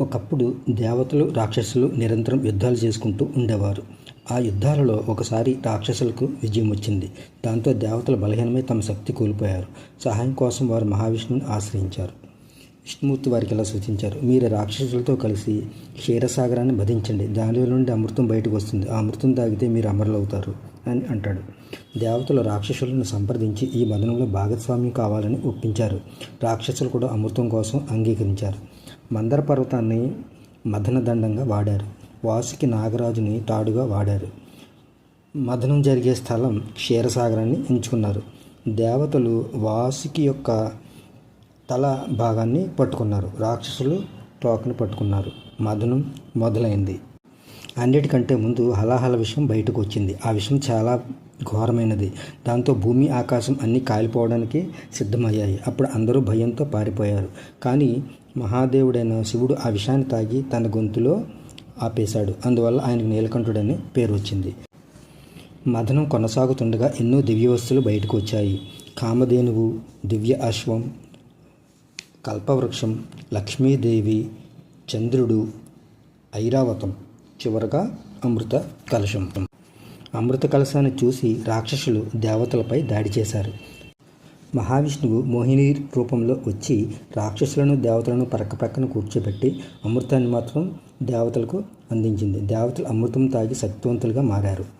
ఒకప్పుడు దేవతలు రాక్షసులు నిరంతరం యుద్ధాలు చేసుకుంటూ ఉండేవారు. ఆ యుద్ధాలలో ఒకసారి రాక్షసులకు విజయం వచ్చింది. దాంతో దేవతలు బలహీనమై తమ శక్తి కోల్పోయారు. సహాయం కోసం వారు మహావిష్ణువుని ఆశ్రయించారు. విష్ణుమూర్తి వారికి ఇలా సూచించారు మీరు రాక్షసులతో కలిసి క్షీరసాగరాన్ని భధించండి దానిలో నుండి అమృతం బయటకు వస్తుంది. ఆ అమృతం తాగితే మీరు అమరులవుతారు అని అంటాడు. దేవతలు రాక్షసులను సంప్రదించి ఈ మదనంలో భాగస్వామ్యం కావాలని ఒప్పించారు. రాక్షసులు కూడా అమృతం కోసం అంగీకరించారు. మందర పర్వతాన్ని మదనదండంగా వాడారు. వాసుకి నాగరాజుని తాడుగా వాడారు. మదనం జరిగే స్థలం క్షీరసాగరాన్ని ఎంచుకున్నారు. దేవతలు వాసుకి యొక్క తల భాగాన్ని పట్టుకున్నారు. రాక్షసులు తోకను పట్టుకున్నారు. మదనం మొదలైంది. అన్నిటికంటే ముందు హలాహల విషయం బయటకు వచ్చింది. ఆ విషయం చాలా ఘోరమైనది. దాంతో భూమి ఆకాశం అన్నీ కాలిపోవడానికి సిద్ధమయ్యాయి. అప్పుడు అందరూ భయంతో పారిపోయారు. కానీ మహాదేవుడైన శివుడు ఆ విషాన్ని తాగి తన గొంతులో ఆపేశాడు. అందువల్ల ఆయనకు నీలకంఠుడని పేరు వచ్చింది. మదనం కొనసాగుతుండగా ఎన్నో దివ్య వస్తువులు బయటకు వచ్చాయి. కామధేనువు దివ్య అశ్వం కల్పవృక్షం లక్ష్మీదేవి చంద్రుడు ఐరావతం చివరగా అమృత కలశం. అమృత కలశాన్ని చూసి రాక్షసులు దేవతలపై దాడి చేశారు. మహావిష్ణువు మోహిని రూపంలో వచ్చి రాక్షసులను దేవతలను పక్క పక్కన కూర్చోబెట్టి అమృతాన్ని మాత్రం దేవతలకు అందించింది. దేవతలు అమృతం తాగి శక్తివంతులుగా మారారు.